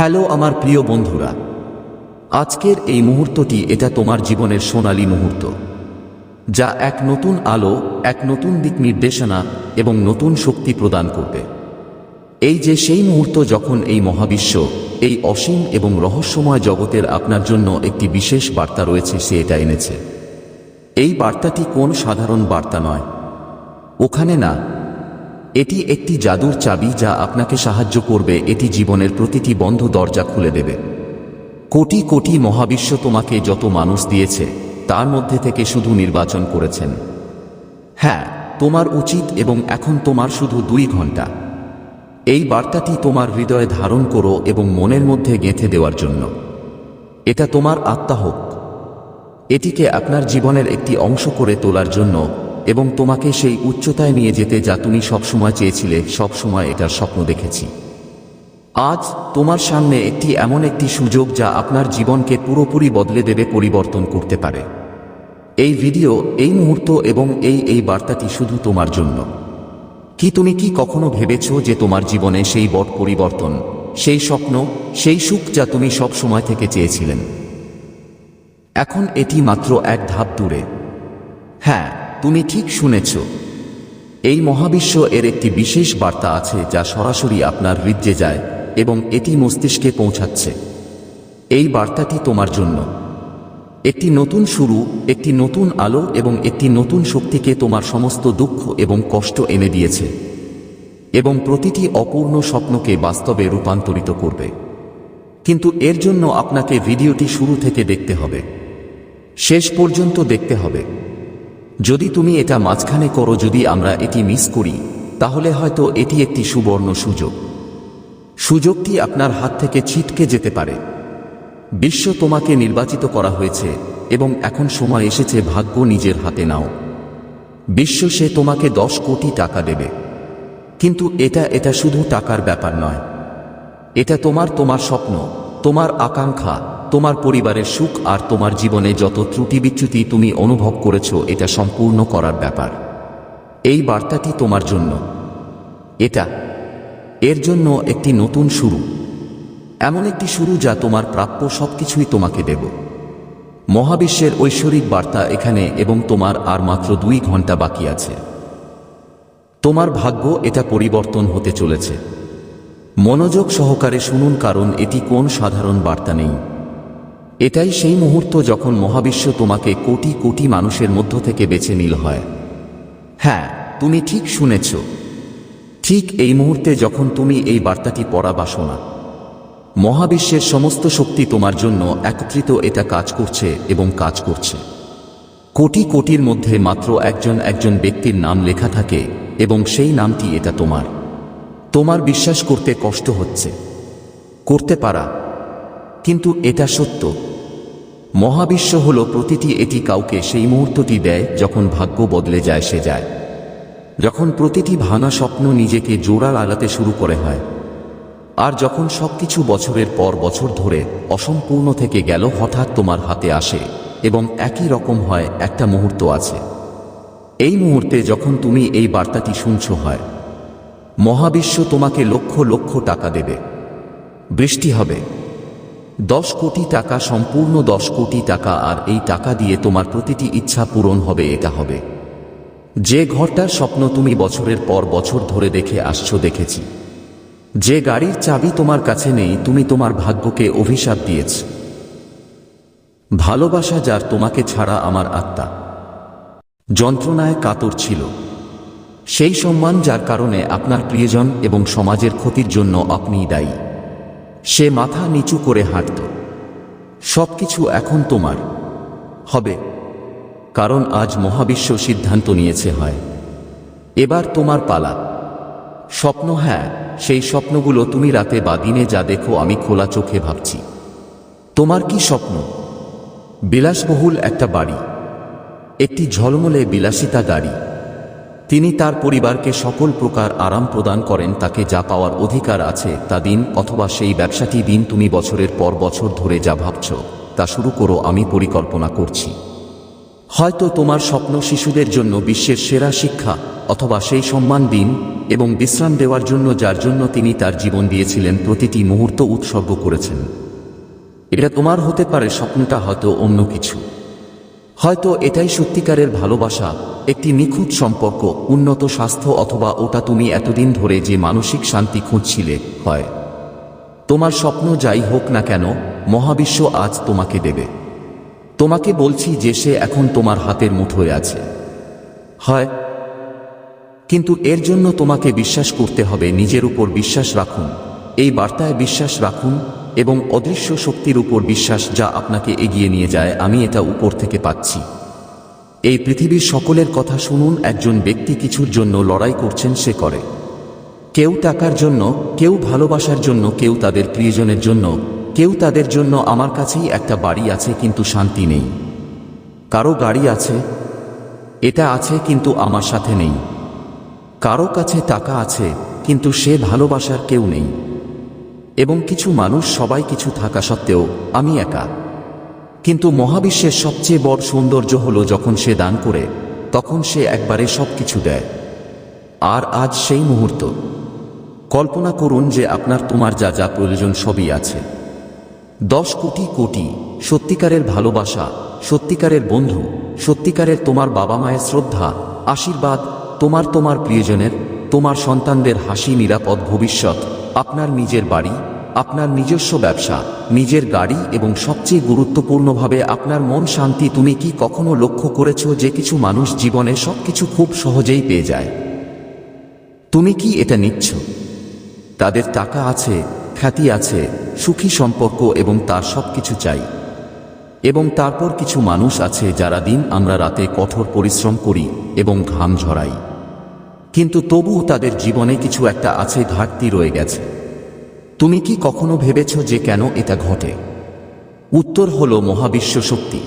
Hello আমার প্রিয় বন্ধুরা। আজকের এই মুহূর্তটি এটা তোমার জীবনের সোনালী মুহূর্ত, যা এক নতুন আলো, এক নতুন দিক নির্দেশনা এবং নতুন শক্তি প্রদান করবে। এই যে সেই মুহূর্ত যখন এই মহাবিশ্ব, এই অসীম এবং রহস্যময় জগতের আপনার জন্য একটি বিশেষ বার্তা রয়েছে, সে এটা এনেছে। এই বার্তাটি কোন সাধারণ বার্তা নয়। ওখানে না এটি একটি জাদুর চাবি যা আপনাকে সাহায্য করবে। এটি জীবনের প্রতিটি বন্ধ দরজা খুলে দেবে। কোটি কোটি মহাবিশ্ব তোমাকে যত মানুষ দিয়েছে, তার মধ্যে থেকে শুধু নির্বাচন করেছেন। হ্যাঁ তোমার উচিত এবং এখন তোমার শুধু দুই ঘণ্টা এই বার্তাটি তোমার হৃদয়ে ধারণ করো এবং মনের মধ্যে গেঁথে দেওয়ার জন্য। এটা তোমার আত্মা হোক। এটিকে আপনার জীবনের একটি অংশ করে তোলার জন্য এবং তোমাকে সেই উচ্চতায় নিয়ে যেতে যা তুমি সবসময় চেয়েছিলে, সবসময় এটার স্বপ্ন দেখেছি। আজ তোমার সামনে একটি এমন একটি সুযোগ যা আপনার জীবনকে পুরোপুরি বদলে দেবে, পরিবর্তন করতে পারে। এই ভিডিও, এই মুহূর্ত এবং এই এই বার্তাটি শুধু তোমার জন্য। কি তুমি কি কখনো ভেবেছ যে তোমার জীবনে সেই বট পরিবর্তন, সেই স্বপ্ন, সেই সুখ যা তুমি সব সময় থেকে চেয়েছিলেন? এখন এটি মাত্র এক ধাপ দূরে। হ্যাঁ তুমি ঠিক শুনেছ। এই মহাবিশ্ব এর একটি বিশেষ বার্তা আছে যা সরাসরি আপনার হৃদ্যে যায় এবং এটি মস্তিষ্কে পৌঁছাচ্ছে। এই বার্তাটি তোমার জন্য। একটি নতুন শুরু, একটি নতুন আলো এবং একটি নতুন শক্তিকে তোমার সমস্ত দুঃখ এবং কষ্ট এনে দিয়েছে এবং প্রতিটি অপূর্ণ স্বপ্নকে বাস্তবে রূপান্তরিত করবে। কিন্তু এর জন্য আপনাকে ভিডিওটি শুরু থেকে দেখতে হবে। শেষ পর্যন্ত দেখতে হবে। যদি তুমি এটা মাঝখানে করো যদি আমরা এটি মিস করি, তাহলে হয়তো এটি একটি সুবর্ণ সুযোগ। সুযোগটি আপনার হাত থেকে ছিটকে যেতে পারে। বিশ্ব তোমাকে নির্বাচিত করা হয়েছে এবং এখন সময় এসেছে ভাগ্য নিজের হাতে নাও। বিশ্ব সে তোমাকে দশ কোটি টাকা দেবে। কিন্তু এটা এটা শুধু টাকার ব্যাপার নয়। এটা তোমার তোমার স্বপ্ন, তোমার আকাঙ্ক্ষা। তোমার পরিবারের সুখ আর তোমার জীবনে যত ত্রুটি বিচ্যুতি তুমি অনুভব করেছ, এটা সম্পূর্ণ করার ব্যাপার। এই বার্তাটি তোমার জন্য। এটা এর জন্য একটি নতুন শুরু। এমন একটি শুরু যা তোমার প্রাপ্য সবকিছুই তোমাকে দেব। মহাবিশ্বের ঐশ্বরিক বার্তা এখানে এবং তোমার আর মাত্র দুই ঘণ্টা বাকি আছে। তোমার ভাগ্য এটা পরিবর্তন হতে চলেছে। মনোযোগ সহকারে শুনুন কারণ এটি কোন সাধারণ বার্তা নেই। এটাই সেই মুহূর্ত যখন মহাবিশ্ব তোমাকে কোটি কোটি মানুষের মধ্য থেকে বেছে নিল হয়। হ্যাঁ তুমি ঠিক শুনেছ। ঠিক এই মুহূর্তে যখন তুমি এই বার্তাটি পড়া বা শোনা। মহাবিশ্বের সমস্ত শক্তি তোমার জন্য একত্রিত এটা কাজ করছে এবং কাজ করছে। কোটি কোটির মধ্যে মাত্র একজন একজন ব্যক্তির নাম লেখা থাকে এবং সেই নামটি এটা তোমার। তোমার বিশ্বাস করতে কষ্ট হচ্ছে। করতে পারা। কিন্তু এটা সত্য। মহাবিশ্ব হল প্রতিটি এটি কাউকে সেই মুহূর্তটি দেয় যখন ভাগ্য বদলে যায়, সে যায়। যখন প্রতিটি ভাঙা স্বপ্ন নিজেকে জোড়া লাগাতে শুরু করে হয়। আর যখন সবকিছু বছরের পর বছর ধরে অসম্পূর্ণ থেকে গেল, হঠাৎ তোমার হাতে আসে এবং একই রকম হয়, একটা মুহূর্ত আছে। এই মুহূর্তে যখন তুমি এই বার্তাটি শুনছ হয়, মহাবিশ্ব তোমাকে লক্ষ লক্ষ টাকা দেবে। বৃষ্টি হবে। দশ কোটি টাকা, সম্পূর্ণ দশ কোটি টাকা আর এই টাকা দিয়ে তোমার প্রতিটি ইচ্ছা পূরণ হবে, এটা হবে। যে ঘরটার স্বপ্ন তুমি বছরের পর বছর ধরে দেখে আসছো, দেখেছি। যে গাড়ির চাবি তোমার কাছে নেই, তুমি তোমার ভাগ্যকে অভিশাপ দিয়েছ। ভালোবাসা যার তোমাকে ছাড়া আমার আত্মা। যন্ত্রণায় কাতর ছিল। সেই সম্মান যার কারণে আপনার প্রিয়জন এবং সমাজের ক্ষতির জন্য আপনিই দায়ী। সে মাথা নিচু করে হাঁটত। সবকিছু এখন তোমার। হবে। কারণ আজ মহাবিশ্ব সিদ্ধান্ত নিয়েছে হয়। এবার তোমার পালা। স্বপ্ন হ্যাঁ সেই স্বপ্নগুলো তুমি রাতে বা দিনে যা দেখো আমি খোলা চোখে ভাবছি। তোমার কি স্বপ্ন? বিলাসবহুল একটা বাড়ি। একটি ঝলমলে বিলাসিতা গাড়ি। তিনি তার পরিবারকে সকল প্রকার আরাম প্রদান করেন, তাকে যা পাওয়ার অধিকার আছে তা দিন, অথবা সেই ব্যবসাটি দিন, তুমি বছরের পর বছর ধরে যা ভাবছ, তা শুরু করো, আমি পরিকল্পনা করছি। হয়তো তোমার স্বপ্ন শিশুদের জন্য বিশ্বের সেরা শিক্ষা, অথবা সেই সম্মান দিন, এবং বিশ্রাম দেওয়ার জন্য যার জন্য তিনি তার জীবন দিয়েছিলেন, প্রতিটি মুহূর্ত উৎসর্গ করেছেন। এটা তোমার হতে পারে, স্বপ্নটা হয়তো অন্য কিছু। হয়তো এটাই সত্যিকারের ভালোবাসা, একটি নিখুঁত সম্পর্ক, উন্নত স্বাস্থ্য অথবা ওটা তুমি এতদিন ধরে যে মানসিক শান্তি খুঁজছিলে, হয়। তোমার স্বপ্ন যাই হোক না কেন, মহাবিশ্ব আজ তোমাকে দেবে। তোমাকে বলছি যে সে এখন তোমার হাতের মুঠোয় আছে। হয়। কিন্তু এর জন্য তোমাকে বিশ্বাস করতে হবে, নিজের উপর বিশ্বাস রাখুন। এই বার্তায় বিশ্বাস রাখুন এবং অদৃশ্য শক্তির উপর বিশ্বাস যা আপনাকে এগিয়ে নিয়ে যায়, আমি এটা উপর থেকে পাচ্ছি। এই পৃথিবীর সকলের কথা শুনুন, একজন ব্যক্তি কিছুর জন্য লড়াই করছেন, সে করে। কেউ টাকার জন্য, কেউ ভালোবাসার জন্য, কেউ তাদের প্রিয়জনের জন্য, কেউ তাদের জন্য আমার কাছেই একটা বাড়ি আছে, কিন্তু শান্তি নেই। কারও গাড়ি আছে, এটা আছে, কিন্তু আমার সাথে নেই। কারও কাছে টাকা আছে, কিন্তু সে ভালোবাসার কেউ নেই। এবং কিছু মানুষ সবাই কিছু থাকা সত্ত্বেও আমি একা। কিন্তু মহাবিশ্বের সবচেয়ে বড় সৌন্দর্য হল যখন সে দান করে, তখন সে একবারে সব কিছু দেয়। আর আজ সেই মুহূর্ত। কল্পনা করুন যে আপনার তোমার যা যা প্রয়োজন সবই আছে। দশ কোটি কোটি সত্যিকারের ভালোবাসা, সত্যিকারের বন্ধু, সত্যিকারের তোমার বাবা মায়ের শ্রদ্ধা, আশীর্বাদ, তোমার তোমার প্রিয়জনের, তোমার সন্তানদের হাসি নিরাপদ ভবিষ্যৎ, আপনার নিজের বাড়ি আপনার নিজস্ব ব্যবসা, নিজের গাড়ি এবং সবচেয়ে গুরুত্বপূর্ণভাবে আপনার মন শান্তি তুমি কি কখনো লক্ষ্য করেছ যে কিছু মানুষ জীবনে সবকিছু খুব সহজেই পেয়ে যায়? তুমি কি এটা নিচ্ছ? তাদের টাকা আছে, খ্যাতি আছে, সুখী সম্পর্ক এবং তার সব কিছু চাই। এবং তারপর কিছু মানুষ আছে যারা দিন আমরা রাতে কঠোর পরিশ্রম করি এবং ঘাম ঝরাই। কিন্তু তবুও তাদের জীবনে কিছু একটা আছে ঘাটতি রয়ে গেছে। তুমি কি কখনো ভেবেছ যে কেন এটা ঘটে? উত্তর হল মহাবিশ্ব শক্তি।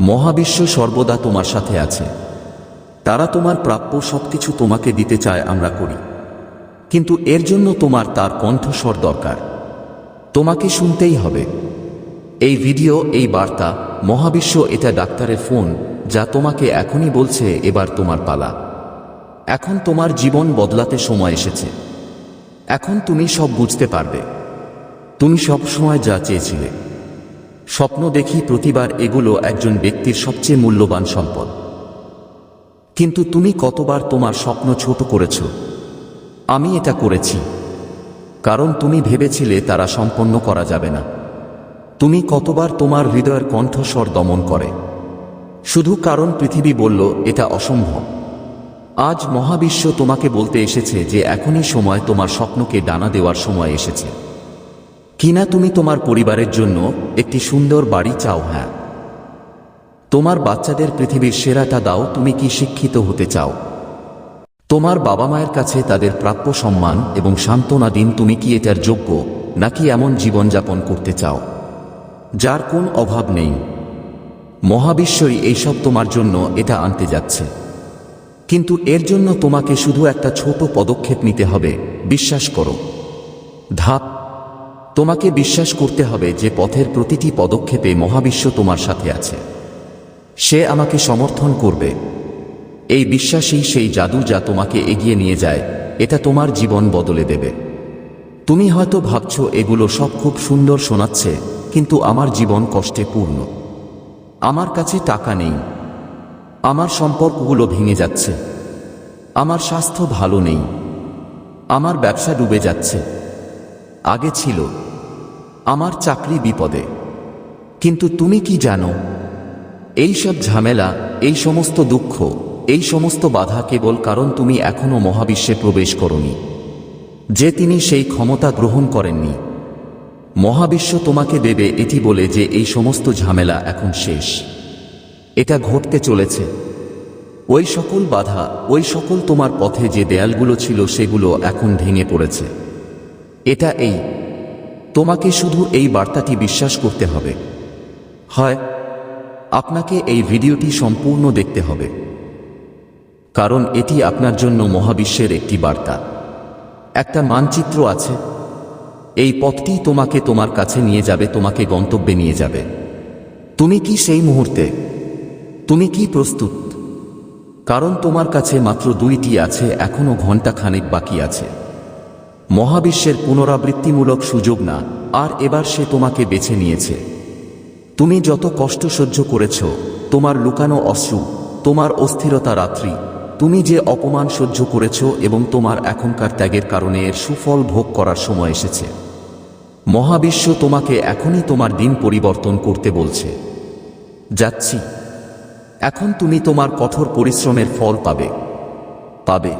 মহাবিশ্ব সর্বদা তোমার সাথে আছে। তারা তোমার প্রাপ্য সবকিছু তোমাকে দিতে চায় আমরা করি। কিন্তু এর জন্য তোমার তার কণ্ঠস্বর দরকার। তোমাকে শুনতেই হবে। এই ভিডিও, এই বার্তা, মহাবিশ্ব এটা ডাক্তারের ফোন, যা তোমাকে এখনই বলছে, এবার তোমার পালা। এখন তোমার জীবন বদলাতে সময় এসেছে। এখন তুমি সব বুঝতে পারবে। তুমি সব সময় যা চেয়েছিলে। স্বপ্ন দেখি প্রতিবার এগুলো একজন ব্যক্তির সবচেয়ে মূল্যবান সম্পদ। কিন্তু তুমি কতবার তোমার স্বপ্ন ছোট করেছ? আমি এটা করেছি। কারণ তুমি ভেবেছিলে তারা সম্পন্ন করা যাবে না। তুমি কতবার তোমার হৃদয়ের কণ্ঠস্বর দমন করে। শুধু কারণ পৃথিবী বলল, এটা অসম্ভব। আজ মহাবিশ্ব তোমাকে বলতে এসেছে যে এখনই সময় তোমার স্বপ্নকে ডানা দেওয়ার সময় এসেছে। কিনা তুমি তোমার পরিবারের জন্য একটি সুন্দর বাড়ি চাও হ্যাঁ। তোমার বাচ্চাদের পৃথিবীর সেরাটা দাও, তুমি কি শিক্ষিত হতে চাও। তোমার বাবা মায়ের কাছে তাদের প্রাপ্য সম্মান এবং সান্ত্বনা দিন, তুমি কি এটার যোগ্য নাকি এমন জীবনযাপন করতে চাও। যার কোন অভাব নেই। মহাবিশ্বই এইসব তোমার জন্য এটা আনতে যাচ্ছে। কিন্তু এর জন্য তোমাকে শুধু একটা ছোট পদক্ষেপ নিতে হবে, বিশ্বাস করো। ধাপ, তোমাকে বিশ্বাস করতে হবে যে পথের প্রতিটি পদক্ষেপে মহাবিশ্ব তোমার সাথে আছে। সে আমাকে সমর্থন করবে। এই বিশ্বাসই সেই জাদু যা তোমাকে এগিয়ে নিয়ে যায়, এটা তোমার জীবন বদলে দেবে। তুমি হয়তো ভাবছ, এগুলো সব খুব সুন্দর শোনাচ্ছে, কিন্তু আমার জীবন কষ্টে পূর্ণ। আমার কাছে টাকা নেই। আমার সম্পর্কগুলো ভেঙে যাচ্ছে। আমার স্বাস্থ্য ভালো নেই। আমার ব্যবসা ডুবে যাচ্ছে। আগে ছিল। আমার চাকরি বিপদে। কিন্তু তুমি কি জানো? এই সব ঝামেলা, এই সমস্ত দুঃখ, এই সমস্ত বাধা কেবল কারণ তুমি এখনও মহাবিশ্বে প্রবেশ করনি। যে তিনি সেই ক্ষমতা গ্রহণ করেননি। মহাবিশ্ব তোমাকে দেবে এটি বলে যে এই সমস্ত ঝামেলা এখন শেষ। এটা ঘটতে চলেছে। ওই সকল বাধা, ওই সকল তোমার পথে যে দেয়ালগুলো ছিল সেগুলো এখন ভেঙে পড়েছে। এটা এই। তোমাকে শুধু এই বার্তাটি বিশ্বাস করতে হবে। হয়, আপনাকে এই ভিডিওটি সম্পূর্ণ দেখতে হবে। কারণ এটি আপনার জন্য মহাবিশ্বের একটি বার্তা। একটা মানচিত্র আছে। এই পথটি তোমাকে তোমার কাছে নিয়ে যাবে, তোমাকে গন্তব্যে নিয়ে যাবে। তুমি কি সেই মুহূর্তে? তুমি কি প্রস্তুত? কারণ তোমার কাছে মাত্র দুইটি আছে, এখনও ঘণ্টা খানেক বাকি আছে। মহাবিশ্বের পুনরাবৃত্তিমূলক সুযোগ না, আর এবার সে তোমাকে বেছে নিয়েছে। তুমি যত কষ্ট সহ্য করেছ, তোমার লুকানো অশ্রু, তোমার অস্থিরতা রাত্রি, তুমি যে অপমান সহ্য করেছ এবং তোমার এখনকার ত্যাগের কারণে এর সুফল ভোগ করার সময় এসেছে। মহাবিশ্ব তোমাকে এখনই তোমার দিন পরিবর্তন করতে বলছে। যাচ্ছি। এখন তুমি তোমার কঠোর পরিশ্রমের ফল পাবে। পাবে।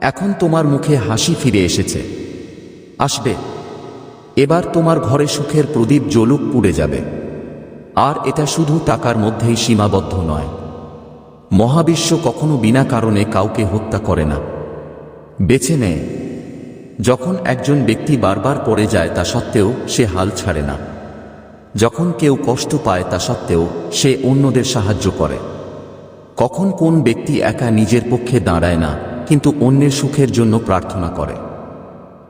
এখন তোমার মুখে হাসি ফিরে এসেছে। আসবে। এবার তোমার ঘরে সুখের প্রদীপ জলুক পুড়ে যাবে। আর এটা শুধু টাকার মধ্যেই সীমাবদ্ধ নয়। মহাবিশ্ব কখনো বিনা কারণে কাউকে হত্যা করে না। বেছে নেয় যখন একজন ব্যক্তি বারবার পড়ে যায় তা সত্ত্বেও সে হাল ছাড়ে না। যখন কেউ কষ্ট পায় তা সত্ত্বেও সে অন্যদের সাহায্য করে। কখন কোন ব্যক্তি একা নিজের পক্ষে দাঁড়ায় না, কিন্তু অন্যের সুখের জন্য প্রার্থনা করে।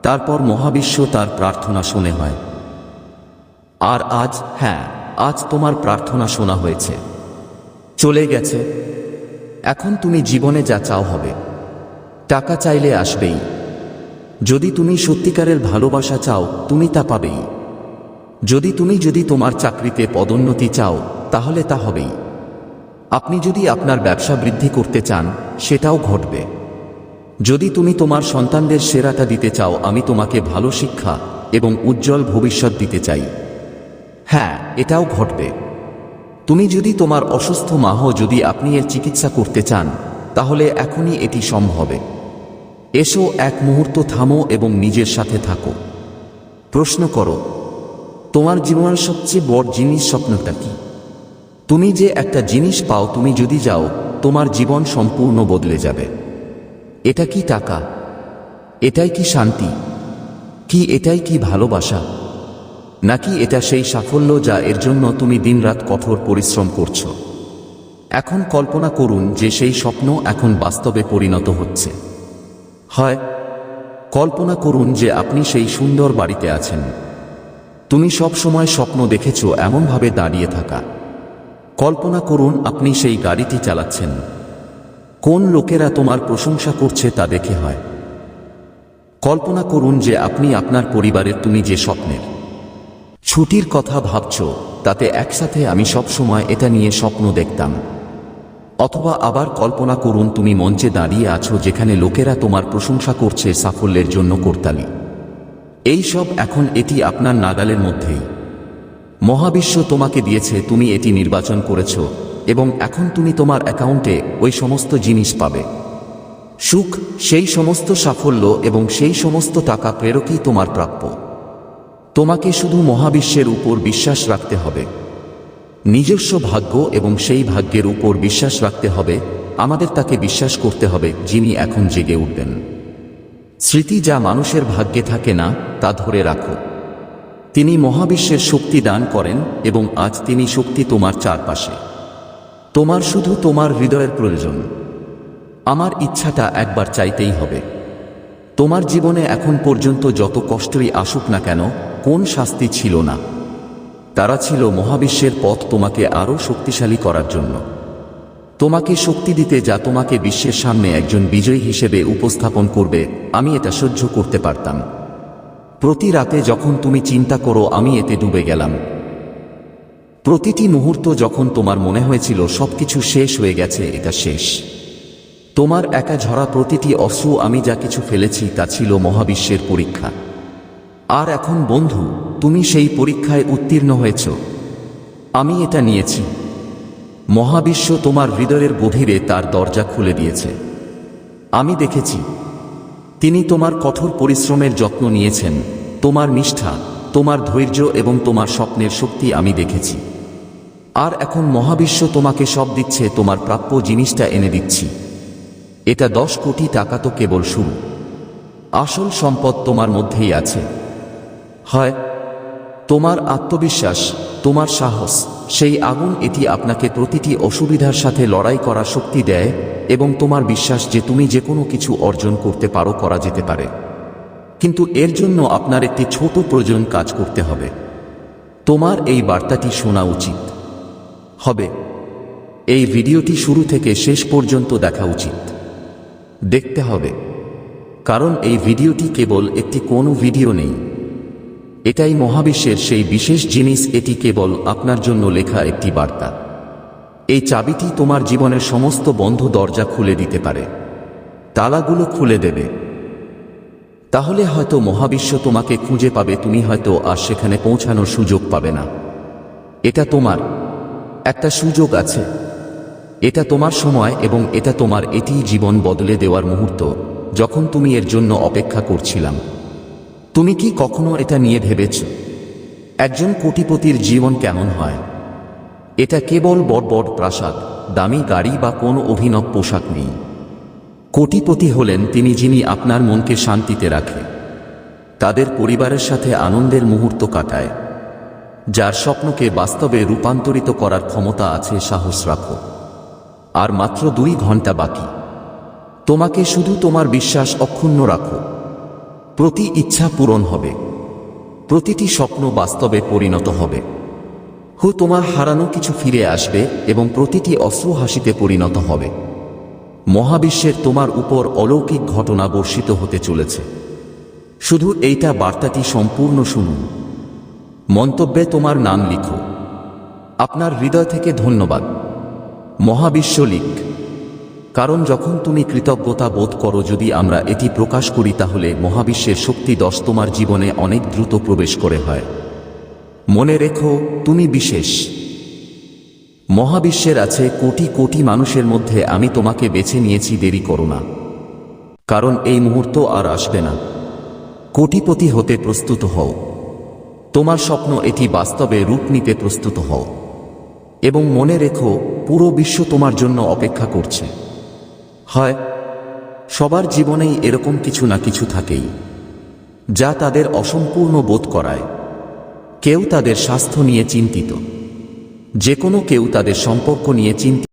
তারপর মহাবিশ্ব তার প্রার্থনা শুনে হয়। আর আজ হ্যাঁ আজ তোমার প্রার্থনা শোনা হয়েছে। চলে গেছে। এখন তুমি জীবনে যা চাও হবে। টাকা চাইলে আসবেই। যদি তুমি সত্যিকারের ভালোবাসা চাও, তুমি তা পাবেই। যদি তুমি যদি তোমার চাকরিতে পদোন্নতি চাও, তাহলে তা হবেই। আপনি যদি আপনার ব্যবসা বৃদ্ধি করতে চান, সেটাও ঘটবে। যদি তুমি তোমার সন্তানদের সেরাটা দিতে চাও, আমি তোমাকে ভালো শিক্ষা এবং উজ্জ্বল ভবিষ্যৎ দিতে চাই। হ্যাঁ এটাও ঘটবে। তুমি যদি তোমার অসুস্থ মাহ যদি আপনি এর চিকিৎসা করতে চান, তাহলে এখনই এটি সম্ভবে। এসো, এক মুহূর্ত থামো এবং নিজের সাথে থাকো। প্রশ্ন করো তোমার জীবনের সবচেয়ে বড় জিনিস স্বপ্নটা কি? তুমি যে একটা জিনিস পাও, তুমি যদি যাও, তোমার জীবন সম্পূর্ণ বদলে যাবে। এটা কি টাকা? এটাই কি শান্তি? কি এটাই কি ভালোবাসা? নাকি এটা সেই সাফল্য যা এর জন্য তুমি দিনরাত কঠোর পরিশ্রম করছ? এখন কল্পনা করুন যে সেই স্বপ্ন এখন বাস্তবে পরিণত হচ্ছে। হয়, কল্পনা করুন যে আপনি সেই সুন্দর বাড়িতে আছেন। তুমি সব সময় স্বপ্ন দেখেছ এমনভাবে দাঁড়িয়ে থাকা। কল্পনা করুন আপনি সেই গাড়িটি চালাচ্ছেন। কোন লোকেরা তোমার প্রশংসা করছে তা দেখে হয়। কল্পনা করুন যে আপনি আপনার পরিবারের তুমি যে স্বপ্নের। ছুটির কথা ভাবছ, তাতে একসাথে আমি সব সময় এটা নিয়ে স্বপ্ন দেখতাম। অথবা আবার কল্পনা করুন তুমি মঞ্চে দাঁড়িয়ে আছো যেখানে লোকেরা তোমার প্রশংসা করছে সাফল্যের জন্য করতালি। এই সব এখন এটি আপনার নাগালের মধ্যেই। মহাবিশ্ব তোমাকে দিয়েছে, তুমি এটি নির্বাচন করেছ, এবং এখন তুমি তোমার অ্যাকাউন্টে ওই সমস্ত জিনিস পাবে। সুখ, সেই সমস্ত সাফল্য এবং সেই সমস্ত টাকা প্রেরকই তোমার প্রাপ্য। তোমাকে শুধু মহাবিশ্বের উপর বিশ্বাস রাখতে হবে। নিজস্ব ভাগ্য এবং সেই ভাগ্যের উপর বিশ্বাস রাখতে হবে। আমাদের তাকে বিশ্বাস করতে হবে যিনি এখন জেগে উঠবেন। স্মৃতি যা মানুষের ভাগ্যে থাকে না, তা ধরে রাখো। তিনি মহাবিশ্বের শক্তি দান করেন এবং আজ তিনি শক্তি তোমার চারপাশে। তোমার শুধু তোমার হৃদয়ের প্রয়োজন। আমার ইচ্ছাটা একবার চাইতেই হবে। তোমার জীবনে এখন পর্যন্ত যত কষ্টই আসুক না কেন, কোন শাস্তি ছিল না। তারা ছিল মহাবিশ্বের পথ তোমাকে আরও শক্তিশালী করার জন্য। তোমাকে শক্তি দিতে যা তোমাকে বিশ্বের সামনে একজন বিজয়ী হিসেবে উপস্থাপন করবে, আমি এটা সহ্য করতে পারতাম। প্রতি রাতে যখন তুমি চিন্তা করো, আমি এতে ডুবে গেলাম। প্রতিটি মুহূর্ত যখন তোমার মনে হয়েছিল সবকিছু শেষ হয়ে গেছে, এটা শেষ। তোমার একা ঝরা প্রতিটি অশ্রু, আমি যা কিছু ফেলেছি, তা ছিল মহাবিশ্বের পরীক্ষা। আর এখন বন্ধু, তুমি সেই পরীক্ষায় উত্তীর্ণ হয়েছ। আমি এটা নিয়েছি। মহাবিশ্ব তোমার হৃদয়ের গভীরে তার দরজা খুলে দিয়েছে। আমি দেখেছি, তিনি তোমার কঠোর পরিশ্রমের যত্ন নিয়েছেন, তোমার নিষ্ঠা, তোমার ধৈর্য এবং তোমার স্বপ্নের শক্তি আমি দেখেছি। আর এখন মহাবিশ্ব তোমাকে সব দিচ্ছে, তোমার প্রাপ্য জিনিসটা এনে দিচ্ছি। এটা দশ কোটি টাকা তো কেবল শুরু। আসল সম্পদ তোমার মধ্যেই আছে। হয়, তোমার আত্মবিশ্বাস, তোমার সাহস সেই আগুন এটি আপনাকে প্রতিটি অসুবিধার সাথে লড়াই করার শক্তি দেয় এবং তোমার বিশ্বাস যে তুমি যে কোনো কিছু অর্জন করতে পারো করা যেতে পারে। কিন্তু এর জন্য আপনার একটি ছোট প্রয়োজন কাজ করতে হবে। তোমার এই বার্তাটি শোনা উচিত। হবে। এই ভিডিওটি শুরু থেকে শেষ পর্যন্ত দেখা উচিত। দেখতে হবে। কারণ এই ভিডিওটি কেবল একটি কোনো ভিডিও নেই। এটাই মহাবিশ্বের সেই বিশেষ জিনিস, এটি কেবল আপনার জন্য লেখা একটি বার্তা। এই চাবিটি তোমার জীবনের সমস্ত বন্ধ দরজা খুলে দিতে পারে। তালাগুলো খুলে দেবে। তাহলে হয়তো মহাবিশ্ব তোমাকে খুঁজে পাবে, তুমি হয়তো আর সেখানে পৌঁছানোর সুযোগ পাবে না। এটা তোমার। একটা সুযোগ আছে। এটা তোমার সময় এবং এটা তোমার এটিই জীবন বদলে দেওয়ার মুহূর্ত, যখন তুমি এর জন্য অপেক্ষা করছিলাম। তুমি কি কখনো এটা নিয়ে ভেবেছ? একজন কোটিপতির জীবন কেমন হয়? এটা কেবল বড় বড় প্রাসাদ, দামি গাড়ি বা কোনো অভিনব পোশাক নেই। কোটিপতি হলেন তিনি যিনি আপনার মনকে শান্তিতে রাখে। তাদের পরিবারের সাথে আনন্দের মুহূর্ত কাটায়। যার স্বপ্নকে বাস্তবে রূপান্তরিত করার ক্ষমতা আছে সাহস রাখো। আর মাত্র দুই ঘণ্টা বাকি। তোমাকে শুধু তোমার বিশ্বাস অক্ষুণ্ণ রাখো। প্রতি ইচ্ছা পূরণ হবে। প্রতিটি স্বপ্ন বাস্তবে পরিণত হবে। হু তোমার হারানো কিছু ফিরে আসবে এবং প্রতিটি অশ্রু হাসিতে পরিণত হবে। মহাবিশ্বের তোমার উপর অলৌকিক ঘটনা বর্ষিত হতে চলেছে। শুধু এইটা বার্তাটি সম্পূর্ণ শুনুন। মন্তব্যে তোমার নাম লিখো। আপনার হৃদয় থেকে ধন্যবাদ। মহাবিশ্ব লিখ। কারণ যখন তুমি কৃতজ্ঞতা বোধ করো যদি আমরা এটি প্রকাশ করি তাহলে মহাবিশ্বের শক্তি দশ তোমার জীবনে অনেক দ্রুত প্রবেশ করে হয়। মনে রেখো, তুমি বিশেষ। মহাবিশ্বের আছে কোটি কোটি মানুষের মধ্যে আমি তোমাকে বেছে নিয়েছি, দেরি করো না। কারণ এই মুহূর্ত আর আসবে না। কোটিপতি হতে প্রস্তুত হও। তোমার স্বপ্ন এটি বাস্তবে রূপ নিতে প্রস্তুত হও। এবং মনে রেখো, পুরো বিশ্ব তোমার জন্য অপেক্ষা করছে। হয়, সবার জীবনেই এরকম কিছু না কিছু থাকেই, যা তাদের অসম্পূর্ণ বোধ করায়। কেউ তাদের স্বাস্থ্য নিয়ে চিন্তিত, যে কোনো কেউ তাদের সম্পর্ক নিয়ে চিন্তিত।